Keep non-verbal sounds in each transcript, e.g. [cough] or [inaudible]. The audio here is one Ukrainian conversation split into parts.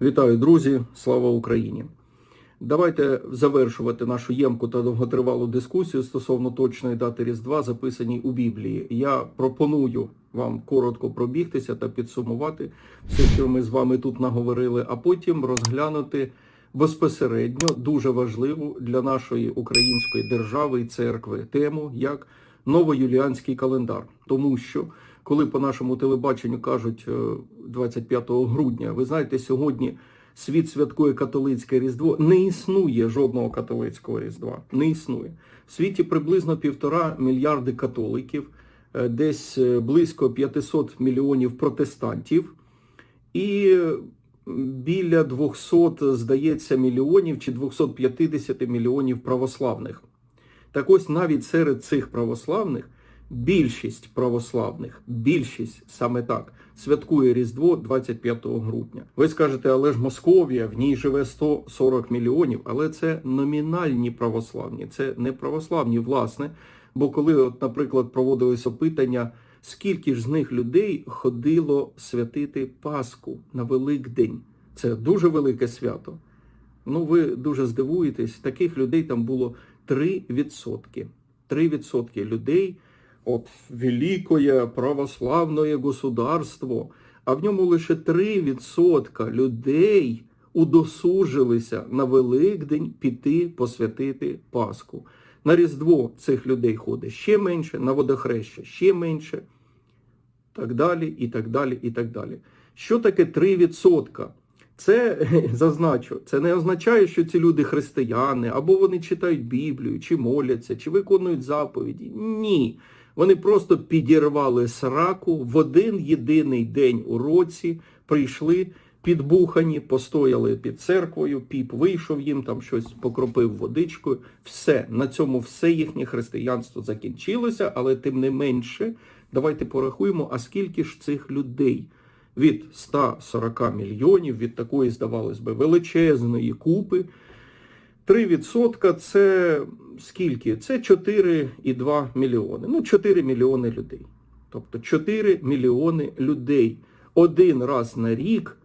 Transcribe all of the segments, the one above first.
Вітаю, друзі! Слава Україні! Давайте завершувати нашу ємку та довготривалу дискусію стосовно точної дати Різдва, записаній у Біблії. Я пропоную вам коротко пробігтися та підсумувати все, що ми з вами тут наговорили, а потім розглянути безпосередньо дуже важливу для нашої української держави і церкви тему як новоюліанський календар, тому що коли по нашому телебаченню кажуть е, 25 грудня, ви знаєте, сьогодні світ святкує католицьке різдво. Не існує жодного католицького різдва. Не існує в світі приблизно півтора мільярди католиків, е, десь е, близько 500 мільйонів протестантів і біля 200, здається, мільйонів чи 250 мільйонів православних. Так ось навіть серед цих православних більшість православних, більшість саме так, святкує Різдво 25 грудня. Ви скажете, але ж Московія, в ній живе 140 мільйонів, але це номінальні православні, це не православні, власне. Бо коли, от, наприклад, проводились опитання, скільки ж з них людей ходило святити Пасху на Великдень, це дуже велике свято. Ну, ви дуже здивуєтесь, таких людей там було 3%. 3% людей, от великое православне государство, а в ньому лише 3% людей удосужилися на Великдень піти посвятити Пасху. На Різдво цих людей ходить ще менше, на водохреща ще менше, так далі, і так далі, і так далі. Що таке 3%? Це [laughs] зазначу, це не означає, що ці люди християни, або вони читають Біблію, чи моляться, чи виконують заповіді. Ні. Вони просто підірвали сраку в один єдиний день у році, прийшли підбухані, постояли під церквою, піп вийшов їм, там щось покропив водичкою. Все, на цьому все їхнє християнство закінчилося, але тим не менше, давайте порахуємо, а скільки ж цих людей? від 140 мільйонів, від такої, здавалось би, величезної купи. 3% це скільки? Це 4,2 мільйони. Ну, 4 мільйони людей. Тобто 4 мільйони людей один раз на рік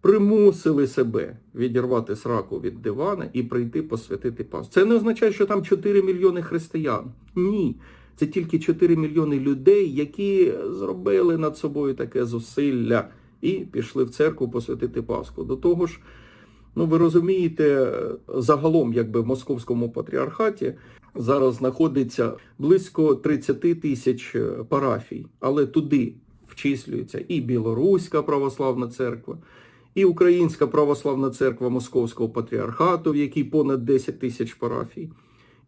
примусили себе відірвати сраку від дивана і прийти посвятити Пасху. Це не означає, що там 4 мільйони християн. Ні. Це тільки 4 мільйони людей, які зробили над собою таке зусилля і пішли в церкву посвятити Пасху. До того ж, ну ви розумієте, загалом, якби в московському патріархаті зараз знаходиться близько 30 тисяч парафій, але туди вчислюється і Білоруська православна церква, і Українська православна церква Московського патріархату, в якій понад 10 тисяч парафій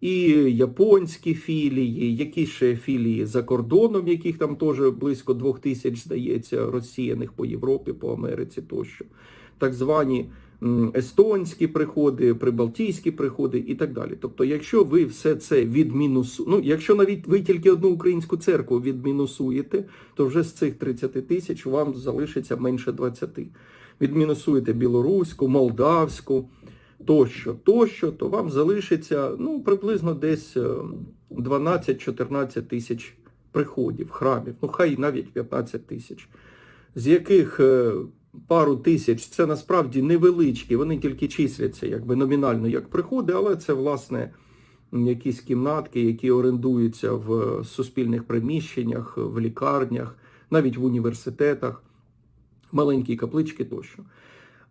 і японські філії, які ще філії за кордоном, яких там теж близько двох тисяч, здається, розсіяних по Європі, по Америці тощо. Так звані естонські приходи, прибалтійські приходи і так далі. Тобто, якщо ви все це відмінусуєте, ну, якщо навіть ви тільки одну українську церкву відмінусуєте, то вже з цих 30 тисяч вам залишиться менше 20. Відмінусуєте білоруську, молдавську тощо, тощо, то вам залишиться ну, приблизно десь 12-14 тисяч приходів, храмів, ну хай навіть 15 тисяч, з яких е, пару тисяч це насправді невеличкі, вони тільки числяться якби номінально як приходи, але це, власне, якісь кімнатки, які орендуються в суспільних приміщеннях, в лікарнях, навіть в університетах, маленькі каплички тощо.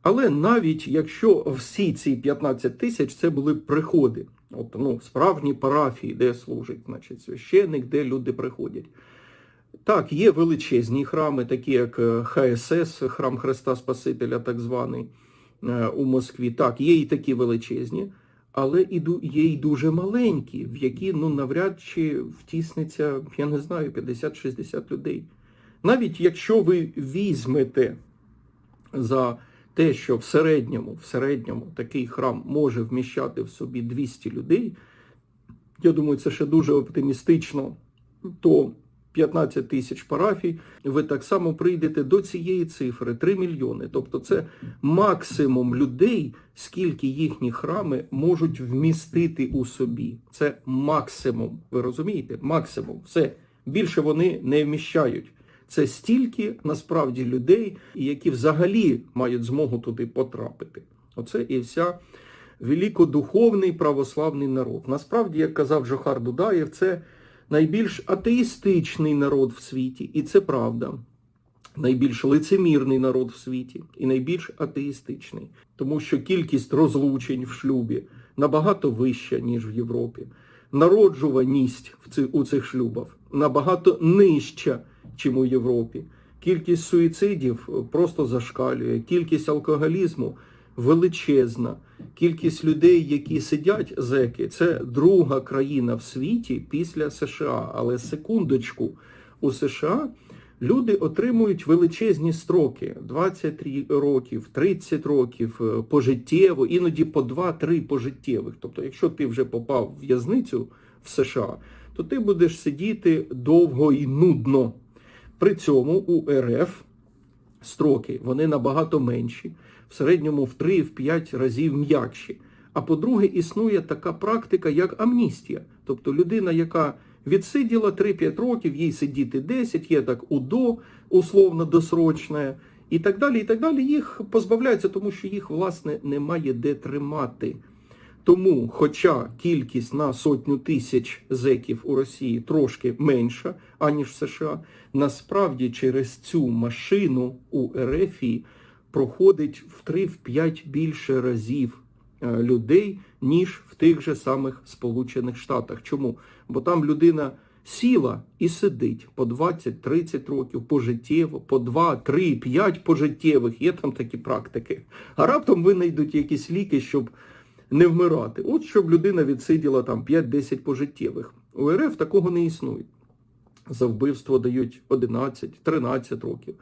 Але навіть якщо всі ці 15 тисяч це були приходи, от, ну, справжні парафії, де служить значить, священник, де люди приходять. Так, є величезні храми, такі як е, ХСС, храм Христа Спасителя, так званий е, у Москві. Так, є і такі величезні, але є і дуже маленькі, в які ну, навряд чи втісниться, я не знаю, 50-60 людей. Навіть якщо ви візьмете за те, що в середньому в середньому такий храм може вміщати в собі 200 людей, я думаю, це ще дуже оптимістично, то 15 тисяч парафій, ви так само прийдете до цієї цифри 3 мільйони. Тобто це максимум людей, скільки їхні храми можуть вмістити у собі. Це максимум. Ви розумієте? Максимум. Все. Більше вони не вміщають. Це стільки насправді людей, які взагалі мають змогу туди потрапити. Оце і вся великодуховний православний народ. Насправді, як казав Жохар Дудаєв, це найбільш атеїстичний народ в світі, і це правда. Найбільш лицемірний народ в світі і найбільш атеїстичний, тому що кількість розлучень в шлюбі набагато вища, ніж в Європі. Народжуваність в ци- у цих шлюбах набагато нижча, чим у Європі. Кількість суїцидів просто зашкалює, кількість алкоголізму величезна. Кількість людей, які сидять зеки, це друга країна в світі після США. Але секундочку, у США люди отримують величезні строки: 20 років, 30 років е, пожиттєво, іноді по 2-3 пожиттєвих. Тобто, якщо ти вже попав в в'язницю в США, то ти будеш сидіти довго і нудно. При цьому у РФ строки вони набагато менші, в середньому в 3-5 разів м'якші. А по-друге, існує така практика, як амністія. Тобто людина, яка відсиділа 3-5 років, їй сидіти 10, є так УДО, условно досрочне, і так далі, і так далі, їх позбавляються, тому що їх, власне, немає де тримати. Тому, хоча кількість на сотню тисяч зеків у Росії трошки менша, аніж в США, насправді через цю машину у РФі проходить в 3-5 більше разів е, людей, ніж в тих же самих Сполучених Штатах. Чому? Бо там людина сіла і сидить по 20-30 років пожиттєво, по 2, 3, 5 пожиттєвих. Є там такі практики. А раптом винайдуть якісь ліки, щоб не вмирати. От щоб людина відсиділа там 5-10 пожиттєвих. У РФ такого не існує. За вбивство дають 11-13 років.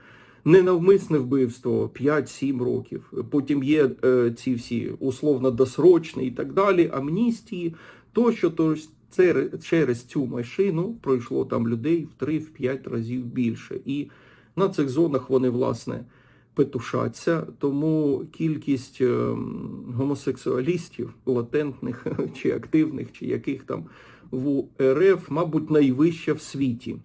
Ненавмисне вбивство 5-7 років. Потім є е, ці всі условно досрочні і так далі, амністії. Тощо, то це через цю машину пройшло там людей в 3-5 разів більше. І на цих зонах вони, власне, петушаться, тому кількість е, гомосексуалістів, латентних [laughs] чи активних, чи яких там в РФ, мабуть, найвища в світі,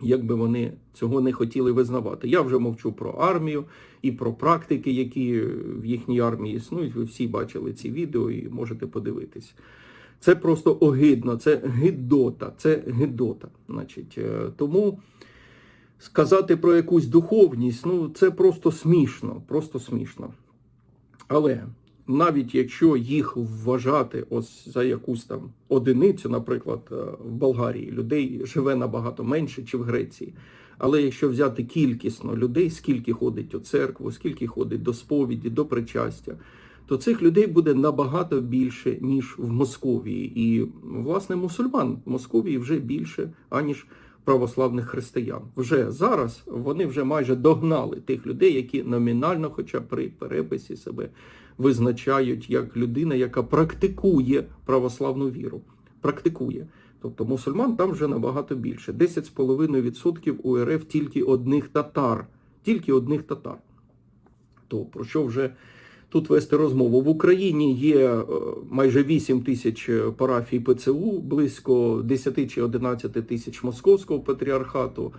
як би вони цього не хотіли визнавати. Я вже мовчу про армію і про практики, які в їхній армії існують. Ви всі бачили ці відео і можете подивитись. Це просто огидно, це гидота, це гидота. Значить, е, тому сказати про якусь духовність, ну це просто смішно, просто смішно. Але навіть якщо їх вважати ось за якусь там одиницю, наприклад, е, в Болгарії людей живе набагато менше, чи в Греції. Але якщо взяти кількісно людей, скільки ходить у церкву, скільки ходить до сповіді, до причастя, то цих людей буде набагато більше, ніж в Московії. І, власне, мусульман в Московії вже більше, аніж православних християн. Вже зараз вони вже майже догнали тих людей, які номінально, хоча при переписі себе визначають як людина, яка практикує православну віру. Практикує. Тобто мусульман там вже набагато більше. 10,5% у РФ тільки одних татар. Тільки одних татар. То про що вже тут вести розмову? В Україні є е, майже 8 тисяч парафій ПЦУ, близько 10 чи 11 тисяч московського патріархату,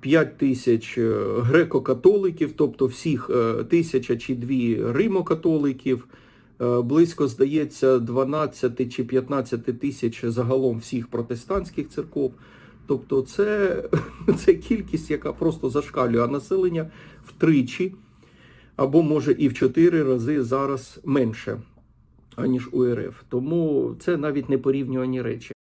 5 тисяч е, греко-католиків, тобто всіх е, тисяча чи дві римо-католиків, е, близько, здається, 12 чи 15 тисяч загалом всіх протестантських церков. Тобто це, [laughs] це кількість, яка просто зашкалює, а населення втричі або може і в чотири рази зараз менше, аніж у РФ. Тому це навіть не порівнювані речі.